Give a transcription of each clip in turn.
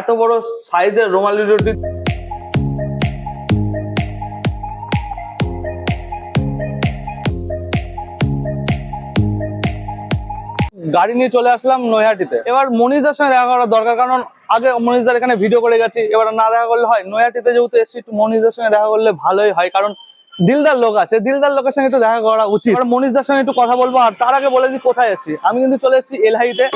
এত বড় সাইজের রুমালি গাড়ি নিয়ে চলে আসলাম নৈহাটিতে। এবার মনীষদার সঙ্গে দেখা করার দরকার, কারণ আগে মনীষদার এখানে ভিডিও করে গেছি, এবার না দেখা করলে হয়। নৈহাটিতে যেহেতু এসেছি, একটু মনীষদার সঙ্গে দেখা করলে ভালোই হয়, কারণ দিলদার লোক আছে, দিলদার লোকের সঙ্গে একটু দেখা করা উচিত। মনীষদার সঙ্গে একটু কথা বলব, আর তার আগে বলে দিই কোথায় এসেছি। আমি কিন্তু চলে এসেছি এলহাইতে।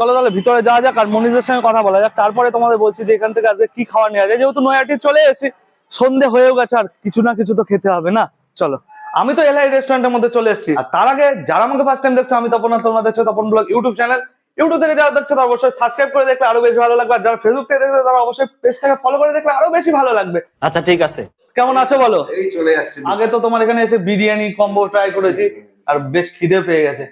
চলো তাহলে ভিতরে যাওয়া যাক আর মনীষদের সঙ্গে কথা বলা যাক। তারপরে তোমাদের বলছি যে এখান থেকে আজকে কি খাওয়া নেওয়া যায়। যেহেতু নয়াটি চলে এসেছি সন্ধে হয়েও গেছে আর কিছু না কিছু তো খেতে হবে না। চলো আমি তো এলআই রেস্টুরেন্টের মধ্যে চলে এসেছি। আর তার আগে যারা আমাকে ফার্স্ট টাইম দেখছ আমি তপন তোমরা দেখছ Tapan blog YouTube channel. YouTube থেকে যারা দেখছ তারা অবশ্যই সাবস্ক্রাইব করে দেখলে আরও বেশি ভালো লাগবে। আর যারা ফেসবুক থেকে দেখছ তারা অবশ্যই পেজটাকে ফলো করে দেখলে আরও বেশি ভালো লাগবে। আচ্ছা ঠিক আছে। কেমন আছো বলো? এই চলে যাচ্ছে। আগে তো তোমার এখানে এসে বিরিয়ানি কম্বো ট্রাই করেছি আর বেশ খিদে পেয়ে গেছে।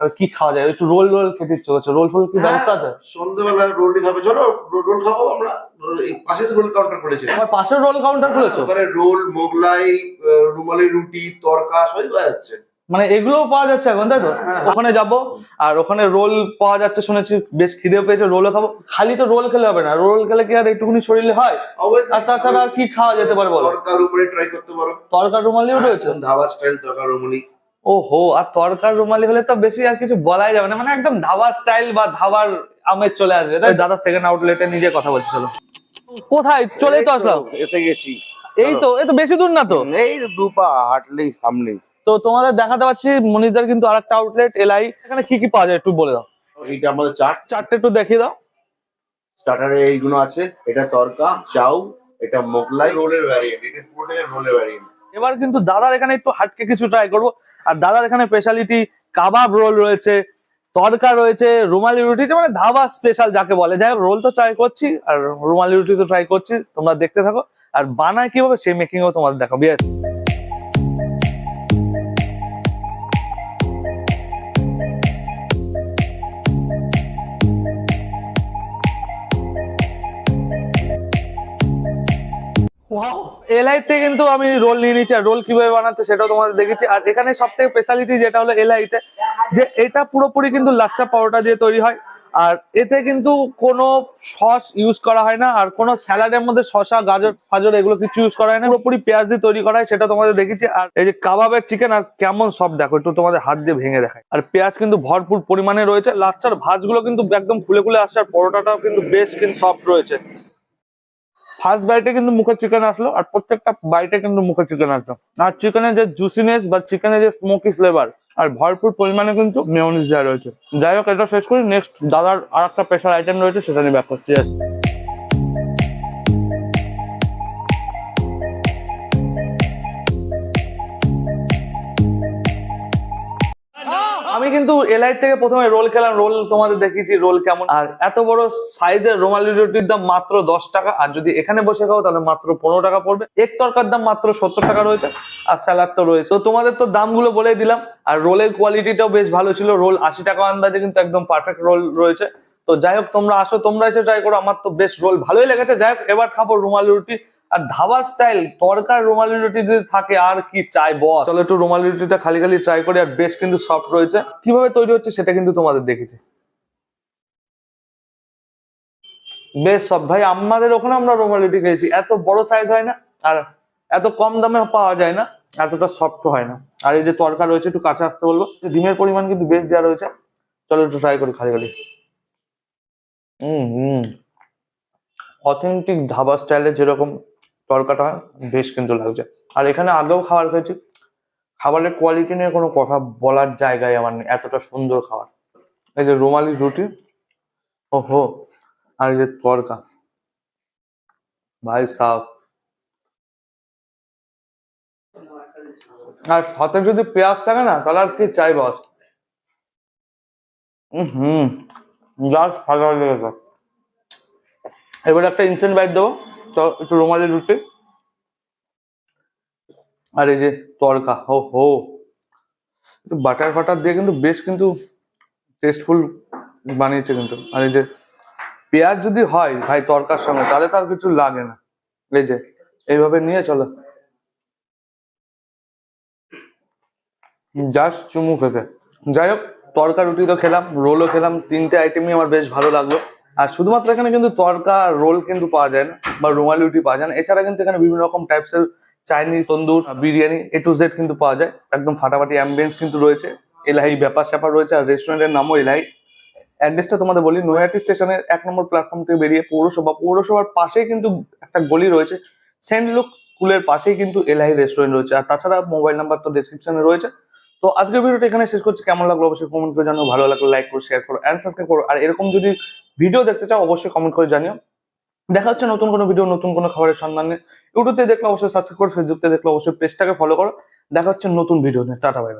কি খাওয়া যায়? একটু রোল রোল খেতে ইচ্ছে করছে। রোল ফোল কি ব্যবস্থা আছে? সন্ধ্যেবেলা রোলই খাবে। চলো রোল- খাব আমরা এই পাশে রোল কাউন্টার করেছে আমার পাশের রোল কাউন্টার খুলেছো? ওখানে রোল মোগলাই রুমালি রুটি তরকা সবই পাওয়া যাচ্ছে। মানে এগুলোও পাওয়া যাচ্ছে এখন তাই তো? হ্যাঁ। ওখানে যাব আর ওখানে রোল পাওয়া যাচ্ছে শুনেছি বেশ খিদে পেয়েছে রোলও খাব। খালি তো রোল খেলে হবে না। রোল খেলে কি আর একটুখানি শরীরে হয়? আর তাছাড়া আর কি খাওয়া যেতে পারে বলো? তরকা রুমালি ট্রাই করতে পারো। তরকার রুমালিও রয়েছে ধাবা স্টাইল তরকা রুমালি। ও হো আর তরকার রুমালি হলে তো বেশি আর কিছু বলাই যাবে না মানে একদম ধাবা স্টাইল বা ধাবার আমেজ চলে আসবে। তাই দাদা সেকেন্ড আউটলেটে নিজে কথা বলছি চলো। কোথায়? চলেই তো আসলাম। এসে গেছি। এই তো এই তো বেশি দূর না তো? এই দুপা হাঁটলেই সামনে। তো তোমাদের দেখাতে পাচ্ছি মনিজার কিন্তু আরেকটা আউটলেট এলাই এখানে কি কি পাওয়া যায় একটু বলে দাও। এইটা আমাদের চাট। চারটে একটু দেখিয়ে দাও। স্টার্টারে এইগুলো আছে। এটা তরকা চাউ এটা মোগলাই। রোলের ভ্যারিয়েন্ট এটা পুরোটাই রোলের ভ্যারিয়েন্ট এবার কিন্তু দাদার এখানে একটু হাটকে কিছু ট্রাই করব। আর দাদার এখানে স্পেশালিটি কাবাব রোল রয়েছে তরকা রয়েছে, রুমালি রুটি মানে ধাবা স্পেশাল যাকে বলে। যাই হোক রোল তো ট্রাই করছি, আর রুমালি রুটি তো ট্রাই করছি, তোমরা দেখতে থাকো। আর বানায় কীভাবে, সেই মেকিং ও তোমাদের দেখাবো। ইয়েস এলআই তে কিন্তু আমি রোল নিয়ে নিচ্ছি আর রোল কীভাবে বানাচ্ছে সেটাও তোমাদের দেখেছি আর এখানে সব থেকে স্পেশালিটি যেটা হলো এলআই তে, যে এটা পুরোপুরি কিন্তু লাচ্চা পাউডার দিয়ে তৈরি হয়। আর এতে কিন্তু কোনো সস ইউজ করা হয় না। আর কোনো স্যালাডের মধ্যে শসা, গাজর, ফাজর এগুলো কিছু ইউজ করা হয় না। পুরোপুরি পেঁয়াজ দিয়ে তৈরি করা হয়, সেটা তোমাদের দেখেছি আর এই যে কাবাবের চিকেন আর কেমন সব দেখো, একটু তোমাদের হাত দিয়ে ভেঙে দেখায় আর পেঁয়াজ কিন্তু ভরপুর পরিমাণে রয়েছে। লাচ্চার ভাজগুলো কিন্তু একদম খুলে খুলে আসছে, আর পরোটাটাও কিন্তু বেশ কিন্তু সফট রয়েছে। ফার্স্ট বাইটে কিন্তু মুখে চিকেন আসলো আর প্রত্যেকটা বাইটে কিন্তু মুখে চিকেন আসলো। আর চিকেনের যে জুসিনেস বা চিকেনের যে স্মোকি ফ্লেভার আর ভরপুর পরিমাণে কিন্তু মেয়নিস দেওয়া রয়েছে। যাই হোক, এটা শেষ করি। নেক্সট দাদার আর একটা স্পেশাল আইটেম রয়েছে, সেটা নিয়ে ব্যাক করছি. আমি কিন্তু এলআই থেকে প্রথমে রোল খেলাম রোল তোমাদের দেখিয়েছি রোল কেমন। আর এত বড় সাইজের রোমালি রুটির দাম মাত্র দশ টাকা, আর যদি এখানে বসে খাও তাহলে মাত্র পনেরো টাকা পড়বে। এক তরকার দাম মাত্র সত্তর টাকা রয়েছে, আর স্যালাড তো রয়েছে। তো তোমাদের তো দামগুলো বলে দিলাম, আর রোলের কোয়ালিটিটাও বেশ ভালো ছিল রোল আশি টাকা আন্দাজে কিন্তু একদম পারফেক্ট রোল রয়েছে। তো যাই হোক, তোমরা আসো, তোমরা এসে ট্রাই করো, আমার তো বেশ রোল ভালোই লেগেছে। যাই হোক, এবার খাব রুমালি রুটি আর ধাবা স্টাইল তরকার রুমালি রুটি যদি থাকে আর কি চাই বস? চলো একটু রুমালি রুটিটা খালি খালি ট্রাই করি আর বেশ কিন্তু সফট রয়েছে। কীভাবে তৈরি হচ্ছে সেটা কিন্তু তোমাদের দেখেছি। বেশ সব ভাই আমাদের ওখানে আমরা রুমালি রুটি খেয়েছি। এত বড় সাইজ হয় না আর এত কম দামে পাওয়া যায় না এতটা সফট হয় না। আর এই যে তরকা রয়েছে একটু কাছে আসতে বলব। ডিমের পরিমাণ কিন্তু বেশ দেওয়া রয়েছে। চলো একটু ট্রাই করি খালি খালি। হুম হুম। অথেন্টিক ধাবা স্টাইলে যেরকম তরকাটা বেশ কিন্তু লাগছে। আর এখানে আগেও খাবার খেয়েছি। খাবারের কোয়ালিটি নিয়ে কোনো কথা বলার জায়গায় আমার নেই, এতটা সুন্দর খাবার। এই যে রুমালি রুটি, ওহো, আর এই যে তরকা। ভাই সাফ আর সাথে যদি পেঁয়াজ থাকে না, তাহলে আর কি চাই বস? হুম জাস্ট ভালো লেগেছে। এবার একটা ইনসেন্ট বাইট দেবো। একটু রুমালি রুটি আর এই যে তরকা, হো হো। বাটার ফাটার দিয়ে কিন্তু বেশ কিন্তু টেস্টফুল বানিয়েছে কিন্তু। আর এই যে পেঁয়াজ যদি হয় ভাই তরকার সঙ্গে, তাহলে তার কিছু লাগে না। এই যে, এইভাবে নিয়ে চলো। জাস্ট চুমু খেতে। যাই হোক, তরকা, রুটি তো খেলাম, রোলও খেলাম, তিনটে আইটেমই আমার বেশ ভালো লাগল। আর শুধুমাত্র এখানে কিন্তু তরকা রোল কিন্তু পাওয়া যায় না, বা রুমালি রুটি পাওয়া যায় না। এছাড়া কিন্তু এখানে বিভিন্ন রকম টাইপসের Chinese tandoor biryani A to Z কিন্তু পাওয়া যায়। একদম ফাটাফাটি অ্যাম্বিয়েন্স কিন্তু রয়েছে। এলাহি, ব্যাপার স্যাপার রয়েছে, আর রেস্টুরেন্টের নামও এলাহি। অ্যাড্রেসটা তোমাদের বলি নৈহাটি স্টেশনের এক নম্বর প্ল্যাটফর্ম থেকে বেরিয়ে পৌরসভা, পৌরসভার পাশেই কিন্তু একটা গলি রয়েছে। সেন্ট লুক স্কুলের পাশেই কিন্তু এলাহি রেস্টুরেন্ট রয়েছে। আর তাছাড়া মোবাইল নাম্বার তো ডিসক্রিপশনে রয়েছে। তো আজকের ভিডিওটা এখানে শেষ করছি। কেমন লাগল অবশ্যই কমেন্ট করে জানিও। ভালো লাগলে লাইক করো শেয়ার করো অ্যান্ড সাবস্ক্রাইব করো। আর এরকম যদি ভিডিও দেখতে চাও, অবশ্যই কমেন্ট করে জানিও। দেখা হচ্ছে নতুন কোনো ভিডিও নতুন কোনো খাবারের সন্ধানে। ইউটিউবতে দেখলে অবশ্যই সাবস্ক্রাইব করো ফেসবুকতে দেখলে অবশ্যই পেজটাকে ফলো করো। দেখা হচ্ছে নতুন ভিডিও নিয়ে। Tata bye bye